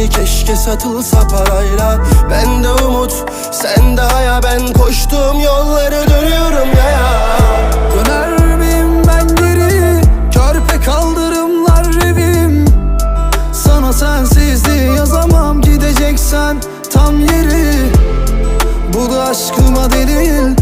Biri keşke satılsa parayla. Ben de umut, sen de haya. Ben koştuğum yolları dönüyorum ya. Ya Döner miyim ben geri? Körpe kaldırımlar revim. Sana sensizliği yazamam. Gideceksen tam yeri. Bu da aşkıma delil.